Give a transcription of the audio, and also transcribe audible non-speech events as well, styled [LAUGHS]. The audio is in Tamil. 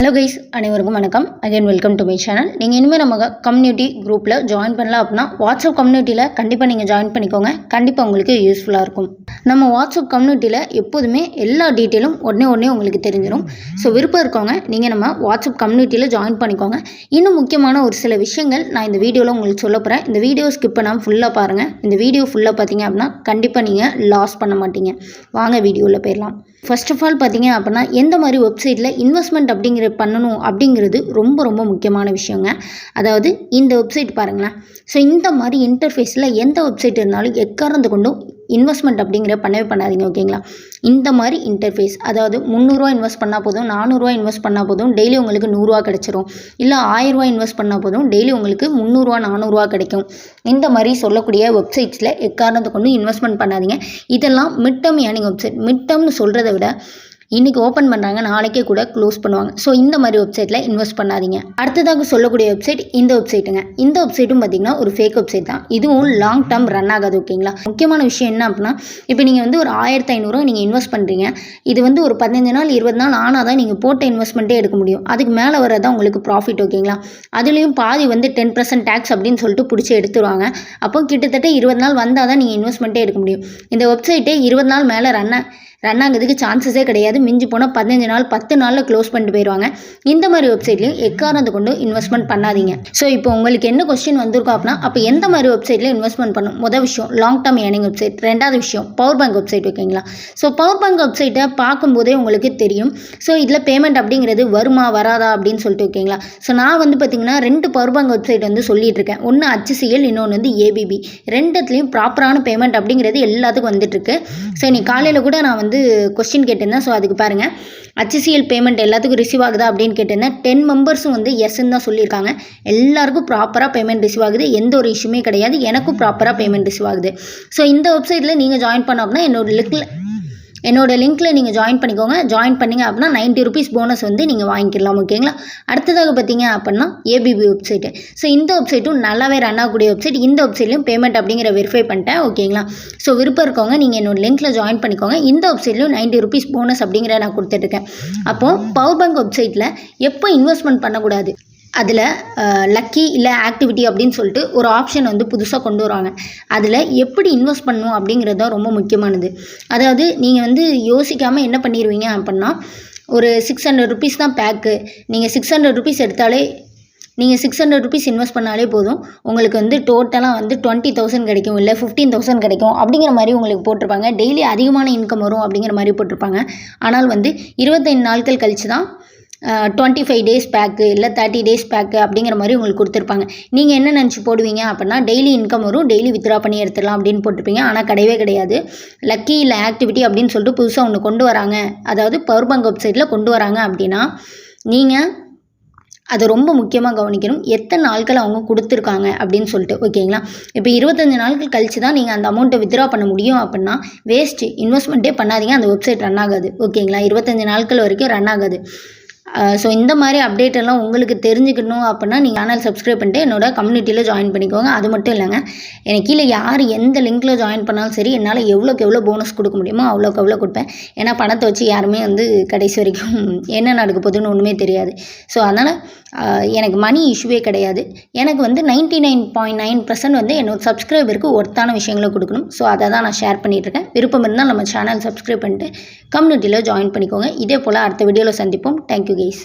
ஹலோ கைஸ் அனைவருக்கும் வணக்கம். Again welcome to my channel நீங்கள் இனிமேல் நம்ம கம்யூனிட்டி குரூப்பில் ஜாயின் பண்ணலாம் அப்படின்னா வாட்ஸ்அப் கம்யூனிட்டியில் கண்டிப்பாக நீங்கள் ஜாயின் பண்ணிக்கோங்க. கண்டிப்பாக உங்களுக்கு யூஸ்ஃபுல்லாக இருக்கும். நம்ம வாட்ஸ்அப் கம்யூனிட்டியில் எப்போதுமே எல்லா டீட்டெயிலும் உடனே உடனே உங்களுக்கு தெரிஞ்சிடும் ஸோ விருப்பம் இருக்கவங்க நீங்கள் நம்ம வாட்ஸ்அப் கம்யூனிட்டியில் ஜாயின் பண்ணிக்கோங்க. இன்னும் முக்கியமான ஒரு சில விஷயங்கள் நான் இந்த வீடியோவில் உங்களுக்கு சொல்ல போகிறேன் இந்த வீடியோ ஸ்கிப் பண்ணாமல் ஃபுல்லாக பாருங்கள் இந்த வீடியோ ஃபுல்லாக பார்த்தீங்க அப்படின்னா கண்டிப்பாக நீங்கள் லாஸ் பண்ண மாட்டீங்க. வாங்க வீடியோவில் போயிடலாம். ஃபர்ஸ்ட் ஆஃப் ஆல் பார்த்தீங்க அப்படின்னா எந்த மாதிரி வெப்சைட்டில் இன்வெஸ்ட்மெண்ட் அப்படிங்கிற பண்ணணும் அப்படிங்கிறது ரொம்ப ரொம்ப முக்கியமான விஷயங்க. அதாவது இந்த வெப்சைட் பாருங்களேன். ஸோ இந்த மாதிரி இன்டர்ஃபேஸில் எந்த வெப்சைட் இருந்தாலும் எக்காரந்து கொண்டும் இன்வெஸ்ட்மெண்ட் அப்படிங்கிற பண்ணவே பண்ணாதீங்க ஓகேங்களா? இந்த மாதிரி இன்டர்ஃபேஸ் அதாவது முந்நூறுரூவா இன்வெஸ்ட் பண்ணால் போதும் நானூறுரூவா இன்வெஸ்ட் பண்ணால் போதும் டெய்லி உங்களுக்கு நூறுரூவா கிடச்சிரும். இல்லை ஆயிரரூவா இன்வெஸ்ட் பண்ணால் போதும் டெய்லி உங்களுக்கு முந்நூறுரூவா நானூறுரூவா கிடைக்கும். இந்த மாதிரி சொல்லக்கூடிய வெப்சைட்ஸில் எக்காரணத்தை கொண்டு இன்வெஸ்ட்மெண்ட் பண்ணாதீங்க. இதெல்லாம் mid term earning website mid டேர்ம்னு சொல்கிறத விட இன்றைக்கி ஓப்பன் பண்ணுறாங்க நாளைக்கே கூட க்ளோஸ் பண்ணுவாங்க. ஸோ இந்த மாதிரி வெப்சைட்டில் இன்வெஸ்ட் பண்ணாதீங்க. அடுத்ததாக சொல்லக்கூடிய வெப்சைட் இந்த வெப்சைட்டுங்க இந்த வெப்சைட்டும் பார்த்தீங்கன்னா ஒரு ஃபேக் வெப்சைட் தான். இதுவும் லாங் டேர்ம் ரன் ஆகாது ஓகேங்களா முக்கியமான விஷயம் என்ன அப்படின்னா இப்போ நீங்கள் வந்து ஒரு ஆயிரத்தி ஐநூறுரூவா நீங்கள் இன்வெஸ்ட் பண்ணுறீங்க இது வந்து ஒரு பதினஞ்சு நாள் இருபது நாள் ஆனால் தான் நீங்கள் போட்ட இன்வெஸ்ட்மெண்ட்டே எடுக்க முடியும். அதுக்கு மேலே வரதான் உங்களுக்கு ப்ராஃபிட் ஓகேங்களா அதுலேயும் பாதி வந்து டென் பர்சன்ட் டேக்ஸ் அப்படின்னு சொல்லிட்டு பிடிச்சி எடுத்துருவாங்க. அப்போ கிட்டத்தட்ட இருபது நாள் வந்தால் தான் நீங்கள் இன்வெஸ்ட்மெண்ட்டே எடுக்க முடியும். இந்த வெப்சைட்டே இருபது நாள் மேலே ரன் ரன் ஆகுறதுக்கு சான்சஸே கிடையாது. மிஞ்சி போனால் பதினஞ்சு நாள் பத்து நாளில் க்ளோஸ் பண்ணிட்டு போயிடுவாங்க இந்த மாதிரி வெப்சைட்லையும் எக்காரணத்தை கொண்டு இன்வெஸ்ட்மெண்ட் பண்ணாதீங்க. ஸோ இப்போ உங்களுக்கு என்ன கொஸ்டின் வந்திருக்கோம் அப்படின்னா அப்போ எந்த மாதிரி வெப்சைட்டில் இன்வெஸ்ட்மெண்ட் பண்ணும் முதல் விஷயம் லாங் டேர்ம் ஏர்னிங் வெப்சைட் ரெண்டாவது விஷயம் பவர் பேங்க் வெப்சைட் ஓகேங்களா ஸோ பவர் பேங்க் வெப்சைட்டை பார்க்கும்போதே உங்களுக்கு தெரியும். ஸோ இதில் பேமெண்ட் அப்படிங்கிறது வருமா வராதா அப்படின்னு சொல்லிட்டு ஓகேங்களா ஸோ நான் வந்து பார்த்தீங்கன்னா ரெண்டு பவர் பேங்க் வெப்சைட் வந்து சொல்லிட்டு இருக்கேன். ஒன்று HCL இன்னொன்று வந்து ஏபிபி ரெண்டுத்துலேயும் ப்ராப்பரான பேமெண்ட் அப்படிங்கிறது எல்லாத்துக்கும் வந்துட்டுருக்கு ஸோ இன்னைக்கு காலையில் கூட நான் வந்து கொஸ்டின் கேட்டிருந்தேன். ஸோ அதுக்கு பாருங்கள் ஹச்சிசிஎல் பேமெண்ட் எல்லாத்துக்கும் ரிசீவ் ஆகுதா அப்படின்னு கேட்டிருந்தேன். டென் மெம்பர்ஸும் வந்து எஸ்ன்னு தான் சொல்லியிருக்காங்க. எல்லாருக்கும் ப்ராப்பராக பேமெண்ட் ரிசீவ் ஆகுது. எந்த ஒரு இஷ்யூமே கிடையாது. எனக்கும் ப்ராப்பராக பேமெண்ட் ரிசீவ் ஆகுது. ஸோ இந்த வெப்சைட்டில் நீங்கள் ஜாயின் பண்ண அப்படின்னா என்னோட லிங்கில் என்னோட லிங்க்கில் நீங்கள் ஜாயின் பண்ணிக்கோங்க. ஜாயின் பண்ணிங்க அப்படின்னா நைன்ட்டி ருபீஸ் போனஸ் வந்து நீங்கள் வாங்கிக்கலாம் ஓகேங்களா அடுத்ததாக பார்த்தீங்க அப்படின்னா ஏபிபி வெப்சைட்டு ஸோ இந்த வெப்சைட்டும் நல்லாவே ரன் ஆகக்கூடிய வெப்சைட் இந்த வெப்சைட்லையும் பேமெண்ட் அப்படிங்கிற வெரிஃபை பண்ணிட்டேன் ஓகேங்களா ஸோ விருப்பம் இருக்கவங்க நீங்கள் என்னோட லிங்க்கில் ஜாயின் பண்ணிக்கோங்க. இந்த வெப்சைட்லையும் நைன்ட்டி ருபீஸ் போனஸ் அப்படிங்கிற நான் கொடுத்துட்ருக்கேன் அப்போது பவர் பேங்க் வெப்சைட்டில் எப்போ இன்வெஸ்ட்மெண்ட் பண்ணக்கூடாது? அதில் லக்கி இல்லை ஆக்டிவிட்டி அப்படின்னு சொல்லிட்டு ஒரு ஆப்ஷன் வந்து புதுசாக கொண்டு வருவாங்க. அதில் எப்படி இன்வெஸ்ட் பண்ணணும் அப்படிங்கிறது தான் ரொம்ப முக்கியமானது. அதாவது நீங்கள் வந்து யோசிக்காமல் என்ன பண்ணிடுவீங்க அப்படின்னா ஒரு சிக்ஸ் ஹண்ட்ரட் ருபீஸ் தான் பேக்கு நீங்கள் சிக்ஸ் ஹண்ட்ரட் ருபீஸ் எடுத்தாலே நீங்கள் சிக்ஸ் ஹண்ட்ரட் ருபீஸ் இன்வெஸ்ட் பண்ணாலே போதும். உங்களுக்கு வந்து டோட்டலாக வந்து டுவெண்ட்டி தௌசண்ட் கிடைக்கும் இல்லை ஃபிஃப்டீன் தௌசண்ட் கிடைக்கும் அப்படிங்கிற மாதிரி உங்களுக்கு போட்டிருப்பாங்க. டெய்லி அதிகமான இன்கம் வரும் அப்படிங்கிற மாதிரி போட்டிருப்பாங்க. ஆனால் வந்து இருபத்தைந்து நாட்கள் கழித்து தான் டுவெண்ட்டி ஃபைவ் டேஸ் பேக்கு இல்லை தேர்ட்டி டேஸ் பேக்கு அப்படிங்கிற மாதிரி உங்களுக்கு கொடுத்துருப்பாங்க. நீங்கள் என்ன நினச்சி போடுவீங்க அப்படின்னா டெய்லி இன்கம் வரும் டெய்லி வித்ரா பண்ணி எடுத்துடலாம் அப்படின்னு போட்டிருப்பீங்க. ஆனால் கிடையவே கிடையாது. லக்கி இல்லை ஆக்டிவிட்டி அப்படின்னு சொல்லிட்டு புதுசாக ஒன்று கொண்டு வராங்க. அதாவது பவர் பேங்க் வெப்சைட்டில் கொண்டு வராங்க அப்படின்னா நீங்கள் அதை ரொம்ப முக்கியமாக கவனிக்கணும். எத்தனை நாட்கள் அவங்க கொடுத்துருக்காங்க அப்படின்னு சொல்லிட்டு ஓகேங்களா? இப்போ இருபத்தஞ்சு நாட்கள் கழிச்சு தான் நீங்கள் அந்த அமௌண்ட்டை வித்ரா பண்ண முடியும் அப்படின்னா வேஸ்ட்டு இன்வெஸ்ட்மெண்ட்டே பண்ணாதீங்க. அந்த வெப்சைட் ரன் ஆகாது ஓகேங்களா? இருபத்தஞ்சு நாட்கள் வரைக்கும் ரன் ஆகாது. ஸோ இந்த மாதிரி அப்டேட் எல்லாம் உங்களுக்கு தெரிஞ்சுக்கணும் அப்படின்னா நீங்கள் சேனல் சப்ஸ்கிரைப் பண்ணிட்டு என்னோட கம்யூனிட்டியில் ஜாயின் பண்ணிக்கோங்க. அது மட்டும் இல்லைங்க எனக்கு கீழே யார் எந்த லிங்க்கில் ஜாயின் பண்ணாலும் சரி என்னால் எவ்வளோக்கு எவ்வளோ போனஸ் கொடுக்க முடியுமோ அவ்வளோக்கு எவ்வளோ கொடுப்பேன். ஏன்னா பணத்தை வச்சு யாருமே வந்து கடைசி வரைக்கும் [LAUGHS] என்ன நடக்க போகுதுன்னு ஒன்றுமே தெரியாது. ஸோ அதனால் எனக்கு மணி இஷ்யூவே கிடையாது. எனக்கு வந்து ninety nine point nine percent வந்து என்னோட சப்ஸ்கிரைபருக்கு ஒர்த்தான விஷயங்களை கொடுக்கணும். ஸோ அதை தான் நான் ஷேர் பண்ணிகிட்ருக்கேன் விருப்பம் இருந்தால் நம்ம சேனல் சப்ஸ்கிரைப் பண்ணிட்டு கம்யூனிட்டியில் ஜாயின் பண்ணிக்கோங்க. இதே போல் அடுத்த வீடியோவில் சந்திப்போம். Thank you guys